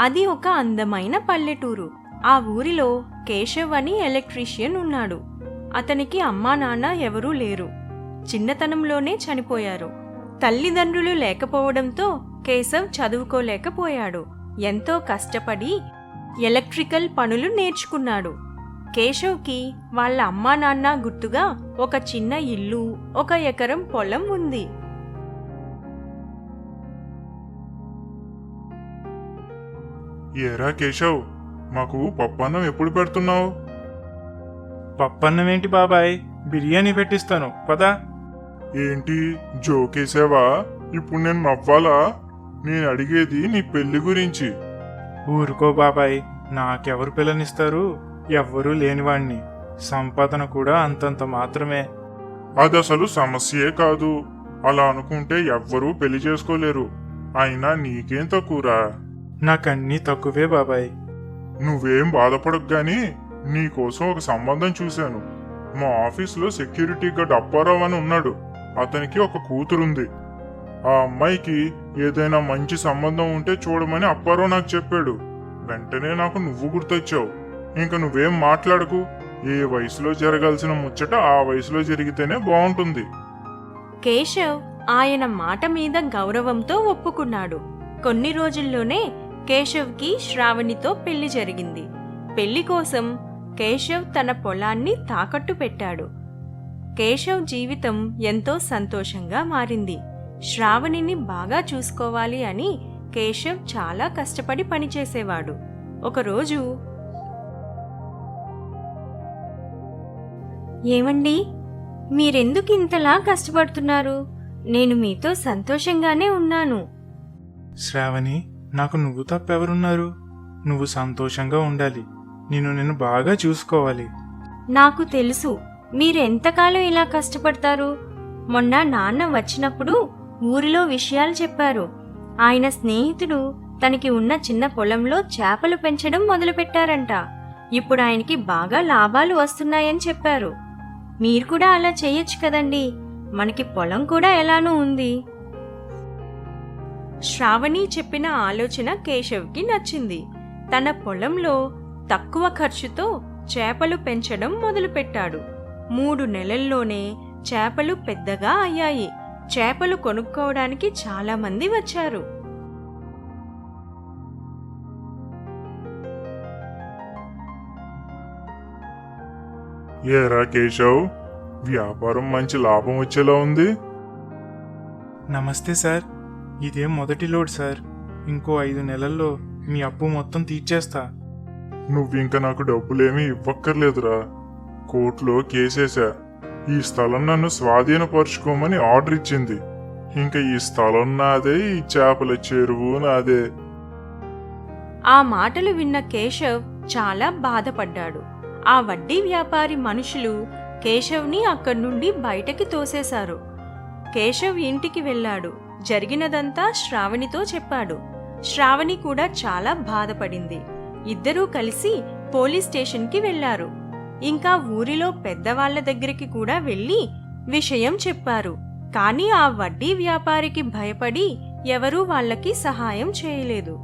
అది ఒక అందమైన పల్లెటూరు. ఆ ఊరిలో కేశవ్ అని ఎలక్ట్రీషియన్ ఉన్నాడు. అతనికి అమ్మా నాన్న ఎవరూ లేరు. చిన్నతనంలోనే చనిపోయారు. తల్లిదండ్రులు లేకపోవడంతో కేశవ్ చదువుకోలేకపోయాడు. ఎంతో కష్టపడి ఎలక్ట్రికల్ పనులు నేర్చుకున్నాడు. కేశవ్కి వాళ్ళ అమ్మా నాన్న గుర్తుగా ఒక చిన్న ఇల్లు ఒక ఎకరం పొలం ఉంది. ఏరా కేశవ్ మాకు పప్పన్నం ఎప్పుడు పెడుతున్నావు? పప్పన్నం ఏంటి బాబాయ్? బిర్యానీ పెట్టిస్తాను పదా. ఏంటి జోకేసావా ఇప్పుడు నేను నవ్వాలా? నేను అడిగేది నీ పెళ్ళి గురించి. ఊరుకో బాబాయ్ నాకెవరు పిల్లనిస్తారు? ఎవ్వరూ లేనివాణ్ణి. సంపాదన కూడా అంతంత మాత్రమే. అది అసలు సమస్యే కాదు. అలా అనుకుంటే ఎవ్వరూ పెళ్ళి చేసుకోలేరు. అయినా నీకేం తక్కువరా? నాకన్నీ తక్కువే బాబాయ్. నువ్వేం బాధపడకు గాని నీకోసం ఒక సంబంధం చూశాను. మా ఆఫీసులో సెక్యూరిటీ గార్డ్ అప్పారావు అని ఉన్నాడు. అతనికి ఒక కూతురుంది. ఆ అమ్మాయికి ఏదైనా మంచి సంబంధం ఉంటే చూడమని అప్పారావు నాకు చెప్పాడు. వెంటనే నాకు నువ్వు గుర్తొచ్చావు. ఇంక నువ్వేం మాట్లాడకు. ఏ వయసులో జరగాల్సిన ముచ్చట ఆ వయసులో జరిగితేనే బాగుంటుంది. కేశవ్ ఆయన మాట మీద గౌరవంతో ఒప్పుకున్నాడు. కొన్ని రోజుల్లోనే కేశవ్కి శ్రావణితో పెళ్ళి జరిగింది. పెళ్ళి కోసం కేశవ్ తన పొలాన్ని తాకట్టు పెట్టాడు. కేశవ్ జీవితం ఎంతో సంతోషంగా మారింది. శ్రావణిని బాగా చూసుకోవాలి అని కేశవ్ చాలా కష్టపడి పనిచేసేవాడు. ఒకరోజు ఏమండి? మీరెందుకు ఇంతలా కష్టపడుతున్నారు? నేను మీతో సంతోషంగానే ఉన్నాను. శ్రావణి నాకు నువ్వు తప్పెవరున్నారు నువ్వు సంతోషంగా ఉండాలి. నేను బాగా చూసుకోవాలి. నాకు తెలుసు. మీరెంతకాలం ఇలా కష్టపడతారు? మొన్న నాన్న వచ్చినప్పుడు ఊరిలో విషయాలు చెప్పారు. ఆయన స్నేహితుడు తనకి ఉన్న చిన్న పొలంలో చేపలు పెంచడం మొదలుపెట్టారంట. ఇప్పుడు ఆయనకి బాగా లాభాలు వస్తున్నాయని చెప్పారు. మీరు కూడా అలా చేయొచ్చు కదండి. మనకి పొలం కూడా ఎలానూ ఉంది. శ్రావణి చెప్పిన ఆలోచన కేశవ్కి నచ్చింది. తన పొలంలో తక్కువ ఖర్చుతో చేపలు పెంచడం మొదలుపెట్టాడు. మూడు నెలల్లోనే చేపలు పెద్దగా అయ్యాయి. చేపలు కొనుక్కోవడానికి చాలా మంది వచ్చారు. ఏరా కేశవ్ వ్యాపారం మంచి లాభం వచ్చేలా ఉంది? నమస్తే సార్. ఇదే మొదటి లోడ్ సార్. ఇంకో ఐదు నెలల్లో మీ అప్పు మొత్తం తీర్చేస్తా. నువ్వింక నాకు డబ్బులేమీ ఇవ్వక్కర్లేదురా. కోర్టులో కేసేశా. ఈ స్థలం నన్ను స్వాధీనపరుచుకోమని ఆర్డర్ ఇచ్చింది. ఇంకా ఈ స్థలం నాదే ఈ చేపల చెరువు నాదే. ఆ మాటలు విన్న కేశవ్ చాలా బాధపడ్డాడు. ఆ వడ్డీ వ్యాపారి మనుషులు కేశవ్ని అక్కడి నుండి బయటకి తోసేశారు. కేశవ్ ఇంటికి వెళ్ళాడు. జరిగినదంతా శ్రావణితో చెప్పాడు. శ్రావణి కూడా చాలా బాధపడింది. ఇద్దరూ కలిసి పోలీస్ స్టేషన్కి వెళ్ళారు ఇంకా ఊరిలో పెద్దవాళ్ళ దగ్గరికి కూడా వెళ్ళి విషయం చెప్పారు. కానీ ఆ వడ్డీ వ్యాపారికి భయపడి ఎవరూ వాళ్ళకి సహాయం చేయలేదు.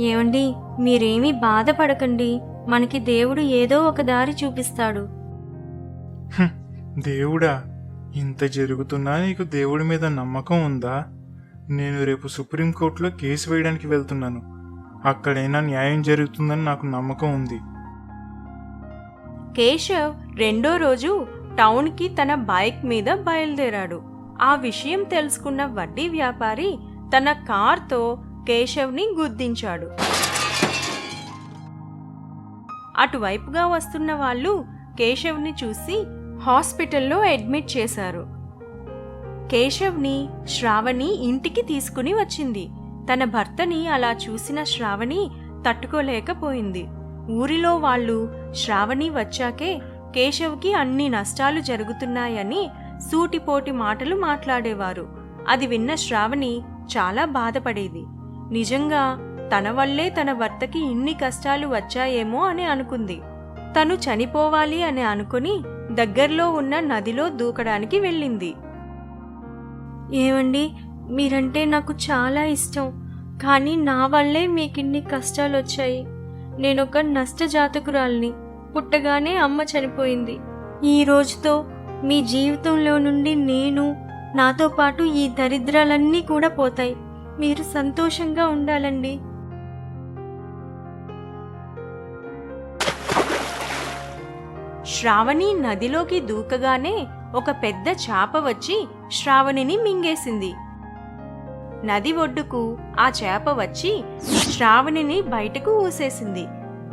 ఏమండి మీరేమీ బాధపడకండి. మనకి దేవుడు ఏదో ఒక దారి చూపిస్తాడు. దేవుడా ఇంత జరుగుతున్నా నీకు దేవుడి మీద నమ్మకం ఉందా? నేను రేపు సుప్రీంకోర్టులో కేసు వేయడానికి వెళ్తున్నాను. అక్కడైనా న్యాయం జరుగుతుందని నాకు నమ్మకం ఉంది. కేశవ్ రెండో రోజు టౌన్కి తన బైక్ మీద బయలుదేరాడు. ఆ విషయం తెలుసుకున్న వడ్డీ వ్యాపారి తన కార్తో కేశవ్ని గుద్దించాడు. అటువైపుగా వస్తున్న వాళ్ళు కేశవ్ని చూసి హాస్పిటల్లో అడ్మిట్ చేశారు. కేశవ్ని శ్రావణి ఇంటికి తీసుకుని వచ్చింది. తన భర్తని అలా చూసిన శ్రావణి తట్టుకోలేకపోయింది. ఊరిలో వాళ్ళు శ్రావణి వచ్చాకే కేశవ్కి అన్ని నష్టాలు జరుగుతున్నాయని సూటిపోటి మాటలు మాట్లాడేవారు. అది విన్న శ్రావణి చాలా బాధపడేది. నిజంగా తన వల్లే తన భర్తకి ఇన్ని కష్టాలు వచ్చాయేమో అని అనుకుంది. తను చనిపోవాలి అని అనుకుని దగ్గర్లో ఉన్న నదిలో దూకడానికి వెళ్ళింది. ఏమండి మీరంటే నాకు చాలా ఇష్టం కానీ నా వల్లే మీకు ఇన్ని కష్టాలు వచ్చాయి నేనొక నష్టజాతకురాల్ని పుట్టగానే అమ్మ చనిపోయింది. ఈ రోజుతో మీ జీవితంలో నుండి నేను నాతో పాటు ఈ దరిద్రాలన్నీ కూడా పోతాయి. మీరు సంతోషంగా ఉండాలండి. శ్రావణి నదిలోకి దూకగానే ఒక పెద్ద చాప వచ్చి శ్రావణిని మింగేసింది. నది ఒడ్డుకు ఆ చేప వచ్చి శ్రావణిని బయటకు ఊసేసింది.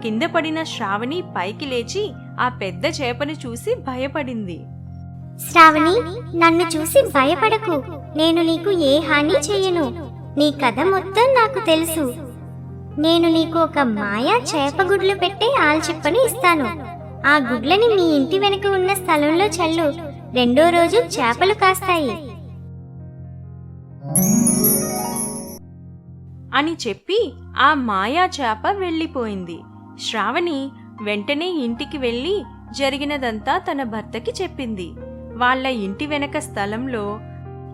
కింద పడిన శ్రావణి పైకి లేచి ఆ పెద్ద చేపని చూసి భయపడింది. శ్రావణి నన్ను చూసి భయపడకు. నేను నీకు ఏ హాని చేయను. నీ కథ మొత్తం నాకు తెలుసు. నేను నీకు ఒక మాయా చేప గుడ్లు పెట్టే ఆల్చిప్పని ఇస్తాను. ఆ గుడ్లని మీ ఇంటి వెనుక ఉన్న స్థలంలో చల్లు. రెండో రోజు చేపలు కాస్తాయి. అని చెప్పి ఆ మాయా చేప వెళ్ళిపోయింది. శ్రావణి వెంటనే ఇంటికి వెళ్ళి జరిగినదంతా తన భర్తకి చెప్పింది. వాళ్ళ ఇంటి వెనక స్థలంలో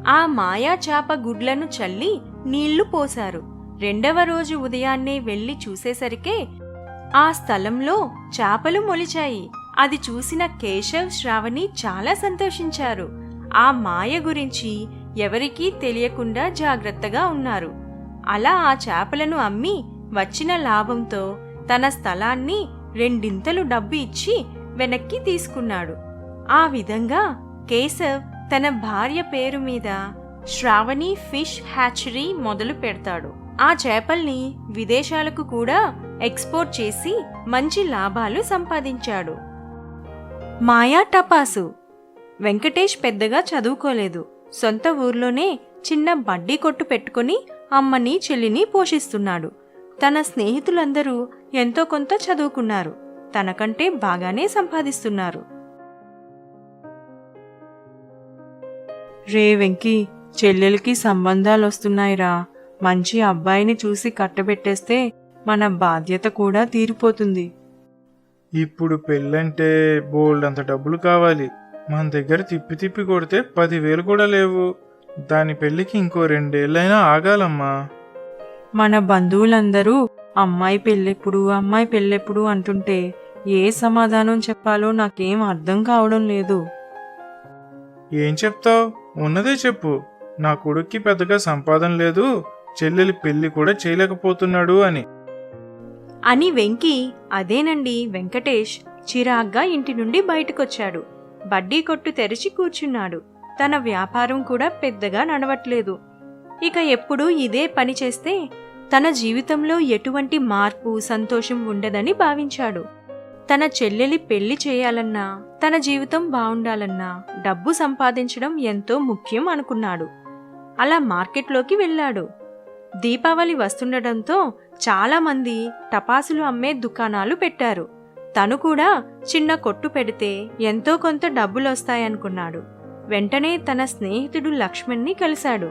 ఆ మాయా చేప గుడ్లను చల్లి నీళ్ళు పోశారు. రెండవ రోజు ఉదయాన్నే వెళ్ళి చూసేసరికే ఆ స్థలంలో చేపలు మొలిచాయి. అది చూసిన కేశవ్ శ్రావణి చాలా సంతోషించారు. ఆ మాయ గురించి ఎవరికీ తెలియకుండా జాగ్రత్తగా ఉన్నారు. అలా ఆ చేపలను అమ్మి వచ్చిన లాభంతో తన స్థలాన్ని రెండింతలు డబ్బు ఇచ్చి వెనక్కి తీసుకున్నాడు. ఆ విధంగా కేశవ్ తన భార్య పేరు మీద శ్రావణి ఫిష్ హ్యాచరీ మొదలు పెడతాడు. ఆ చేపల్ని విదేశాలకు కూడా ఎక్స్పోర్ట్ చేసి మంచి లాభాలు సంపాదించాడు. మాయా టపాసు. వెంకటేష్ పెద్దగా చదువుకోలేదు. సొంత ఊర్లోనే చిన్న బడ్డీ కొట్టు పెట్టుకుని అమ్మని చెల్లిని పోషిస్తున్నాడు. తన స్నేహితులందరూ ఎంతో కొంత చదువుకున్నారు. తనకంటే బాగానే సంపాదిస్తున్నారు. రే వెంకీ చెల్లెలకి సంబంధాలు వస్తున్నాయిరా మంచి అబ్బాయిని చూసి కట్టబెట్టేస్తే మన బాధ్యత కూడా తీరిపోతుంది. ఇప్పుడు పెళ్ళంటే బోల్డ్ అంత డబ్బులు కావాలి. మన దగ్గర తిప్పి తిప్పి కొడితే పదివేలు కూడా లేవు. దాని పెళ్ళికి ఇంకో రెండేళ్ళైనా ఆగాలమ్మా. మన బంధువులందరూ అమ్మాయి పెళ్ళెప్పుడు అమ్మాయి పెళ్ళెప్పుడు అంటుంటే ఏ సమాధానం చెప్పాలో నాకేం అర్థం కావడం లేదు. ఏం చెప్తావ్? ఉన్నదే చెప్పు. నా కొడుక్కి పెద్దగా సంపాదన లేదు. చెల్లెలి పెళ్ళి కూడా చేయలేకపోతున్నాడు అని. అని వెంకి అదేనండి వెంకటేష్ చిరాగ్గా ఇంటి నుండి బయటకొచ్చాడు. బడ్డీ కొట్టు తెరిచి కూర్చున్నాడు. తన వ్యాపారం కూడా పెద్దగా నడవట్లేదు. ఇక ఎప్పుడూ ఇదే పని చేస్తే తన జీవితంలో ఎటువంటి మార్పు సంతోషం ఉండదని భావించాడు. తన చెల్లెలి పెళ్ళి చేయాలన్నా తన జీవితం బావుండాలన్నా డబ్బు సంపాదించడం ఎంతో ముఖ్యం అనుకున్నాడు. అలా మార్కెట్లోకి వెళ్ళాడు. దీపావళి వస్తుండటంతో చాలామంది టపాసులు అమ్మే దుకాణాలు పెట్టారు. తను కూడా చిన్న కొట్టు పెడితే ఎంతో కొంత డబ్బులొస్తాయనుకున్నాడు. వెంటనే తన స్నేహితుడు లక్ష్మణ్ని కలిశాడు.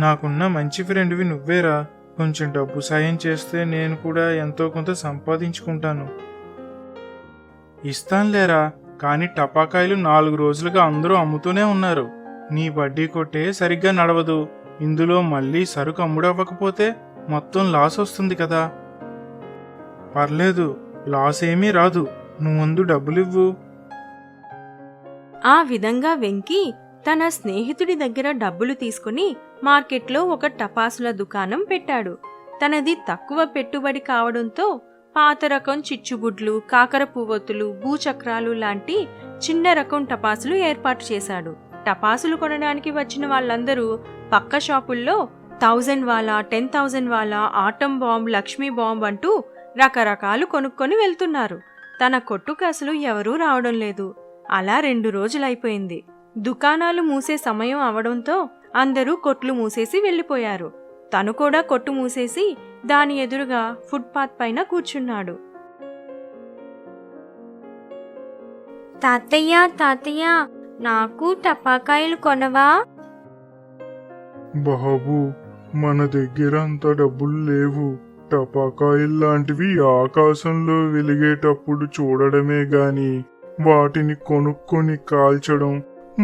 నాకున్న మంచి ఫ్రెండ్వి నువ్వేరా. కొంచెం డబ్బు సాయం చేస్తే నేను కూడా ఎంతో కొంత సంపాదించుకుంటాను. ఇస్తానులేరా కానీ టపాకాయలు నాలుగు రోజులుగా అందరూ అమ్ముతూనే ఉన్నారు. నీ వడ్డీ కొట్టే సరిగ్గా నడవదు. ఇందులో మళ్ళీ సరుకు అమ్ముడవ్వకపోతే మొత్తం లాస్ వస్తుంది కదా. పర్లేదు లాస్ ఏమీ రాదు. నువ్వు ముందు డబ్బులివ్వు. ఆ విధంగా వెంకి తన స్నేహితుడి దగ్గర డబ్బులు తీసుకుని మార్కెట్లో ఒక టపాసుల దుకాణం పెట్టాడు. తనది తక్కువ పెట్టుబడి కావడంతో పాత రకం చిచ్చుబుడ్లు కాకర పువ్వొత్తులు భూచక్రాలు లాంటి చిన్న రకం టపాసులు ఏర్పాటు చేశాడు. టపాసులు కొనడానికి వచ్చిన వాళ్ళందరూ పక్క షాపుల్లో థౌజండ్ వాలా టెన్ థౌజండ్ వాలా ఆటం బాంబ్ లక్ష్మీ బాంబ్ అంటూ రకరకాలు కొనుక్కొని వెళ్తున్నారు. తన కొట్టుకు అసలు ఎవరూ రావడం లేదు. అలా రెండు రోజులైపోయింది. దుకాణాలు మూసే సమయం అవడంతో అందరూ కొట్లు మూసేసి వెళ్ళిపోయారు. తను కూడా కొట్టు మూసేసి దాని ఎదురుగా ఫుట్పాత్ పైన కూర్చున్నాడు. తాతయ్య తాతయ్య నాకు టపాకాయలు కొనవా? బాబు మన దగ్గర అంత డబ్బులు లేవు. టపాకాయల్లాంటివి ఆకాశంలో వెలిగేటప్పుడు చూడడమే గాని వాటిని కొనుక్కొని కాల్చడం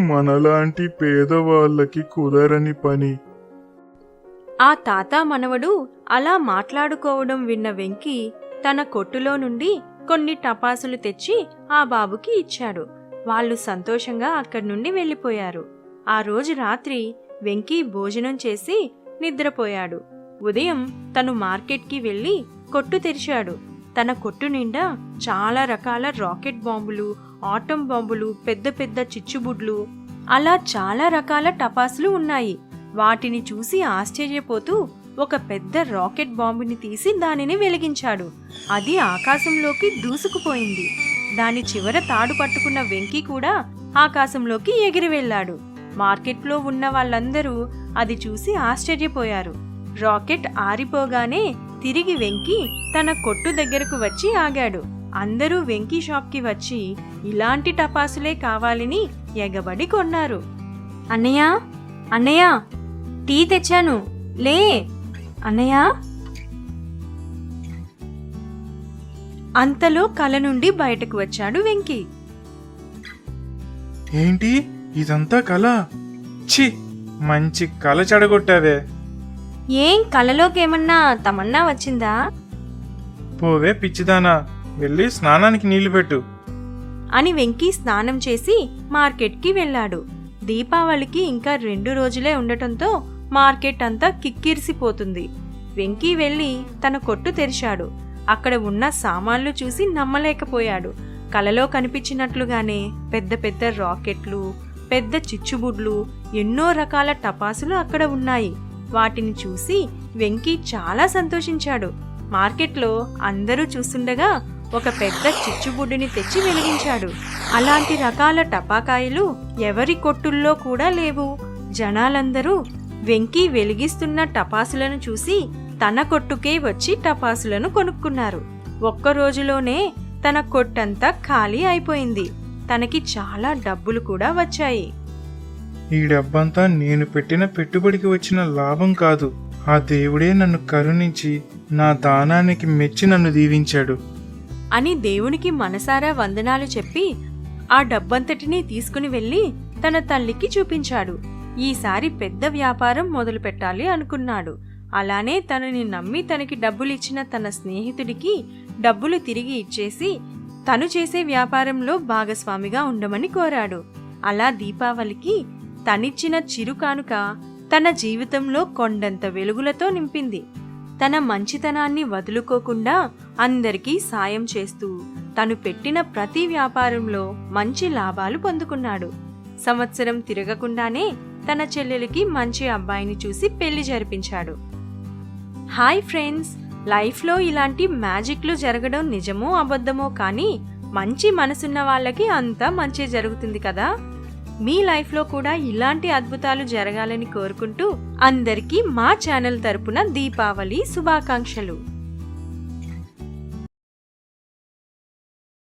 మనలాంటి పేదవాళ్ళకి కుదరని పని. ఆ తాత మనవడు అలా మాట్లాడుకోవడం విన్న వెంకీ తన కొట్టులో నుండి కొన్ని టపాసులు తెచ్చి ఆ బాబుకి ఇచ్చాడు. వాళ్ళు సంతోషంగా అక్కడి నుండి వెళ్ళిపోయారు. ఆ రోజు రాత్రి వెంకీ భోజనం చేసి నిద్రపోయాడు. ఉదయం తను మార్కెట్కి వెళ్ళి కొట్టు తెరిచాడు. తన కొట్టు నిండా చాలా రకాల రాకెట్ బాంబులు ఆటం బాంబులు పెద్ద పెద్ద చిచ్చుబుడ్లు అలా చాలా రకాల టపాసులు ఉన్నాయి. వాటిని చూసి ఆశ్చర్యపోతూ ఒక పెద్ద రాకెట్ బాంబుని తీసి దానిని వెలిగించాడు. అది ఆకాశంలోకి దూసుకుపోయింది. దాని చివర తాడు పట్టుకున్న వెంకీ కూడా ఆకాశంలోకి ఎగిరి వెళ్ళాడు. మార్కెట్లో ఉన్న వాళ్ళందరూ అది చూసి ఆశ్చర్యపోయారు. రాకెట్ ఆరిపోగానే తిరిగి వెంకీ తన కొట్టు దగ్గరకు వచ్చి ఆగాడు. అందరూ వెంకీ షాప్కి వచ్చి ఇలాంటి టపాసులే కావాలని ఎగబడి కొన్నారు. అన్నయ్య అన్నయ్య టీ తెచ్చాను. లే. అన్నయ్య అంతలో కల నుండి బయటకు వచ్చాడు వెంకీ. ఏంటి? ఇదంతా కళ ఛీ! మంచి కళ చెడగొట్టావే. ఏం కలలోకేమన్నా తమన్నా వచ్చిందా? పోవే పిచ్చిదానా వెళ్ళి స్నానానికి నీళ్ళు పెట్టు. అని వెంకీ స్నానం చేసి మార్కెట్కి వెళ్ళాడు. దీపావళికి ఇంకా రెండు రోజులే ఉండటంతో మార్కెట్ అంతా కిక్కిరిసిపోతుంది. వెంకీ వెళ్ళి తన కొట్టు తెరిచాడు. అక్కడ ఉన్న సామాన్లు చూసి నమ్మలేకపోయాడు. కలలో కనిపించినట్లుగానే పెద్ద పెద్ద రాకెట్లు పెద్ద చిచ్చుబుడ్లు ఎన్నో రకాల టపాసులు అక్కడ ఉన్నాయి. వాటిని చూసి వెంకీ చాలా సంతోషించాడు. మార్కెట్లో అందరూ చూస్తుండగా ఒక పెద్ద చిచ్చుబుడ్డిని తెచ్చి వెలిగించాడు. అలాంటి రకాల టపాకాయలు ఎవరి కొట్టుల్లో కూడా లేవు. జనాలందరూ వెంకీ వెలిగిస్తున్న టపాసులను చూసి తన కొట్టుకే వచ్చి టపాసులను కొనుక్కున్నారు. ఒక్క రోజులోనే తన కొట్టంతా ఖాళీ అయిపోయింది. తనకి చాలా డబ్బులు కూడా వచ్చాయి. ఈ డబ్బంతా నేను పెట్టిన పెట్టుబడికి వచ్చిన లాభం కాదు. ఆ దేవుడే నన్ను కరుణించి నా దానానికి మెచ్చి నన్ను దీవించాడు. అని దేవునికి మనసారా వందనాలు చెప్పి ఆ డబ్బంతటినీ తీసుకుని వెళ్ళి తన తల్లికి చూపించాడు. ఈసారి పెద్ద వ్యాపారం మొదలు పెట్టాలి అనుకున్నాడు. అలానే తనని నమ్మి తనకి డబ్బులిచ్చిన తన స్నేహితుడికి డబ్బులు తిరిగి ఇచ్చేసి తను చేసే వ్యాపారంలో భాగస్వామిగా ఉండమని కోరాడు. అలా దీపావళికి తనిచ్చిన చిరు కానుక తన జీవితంలో కొండంత వెలుగులతో నింపింది. తన మంచితనాన్ని వదులుకోకుండా అందరికీ సాయం చేస్తూ తను పెట్టిన ప్రతి వ్యాపారంలో మంచి లాభాలు పొందుకున్నాడు. సంవత్సరం తిరగకుండానే తన చెల్లెలికి మంచి అబ్బాయిని చూసి పెళ్ళి జరిపించాడు. Hi friends. లైఫ్లో ఇలాంటి మ్యాజిక్లు జరగడం నిజమో అబద్ధమో కానీ మంచి మనసున్న వాళ్ళకి అంతా మంచి జరుగుతుంది కదా. మీ లైఫ్లో కూడా ఇలాంటి అద్భుతాలు జరగాలని కోరుకుంటూ అందరికీ మా ఛానల్ తరపున దీపావళి శుభాకాంక్షలు.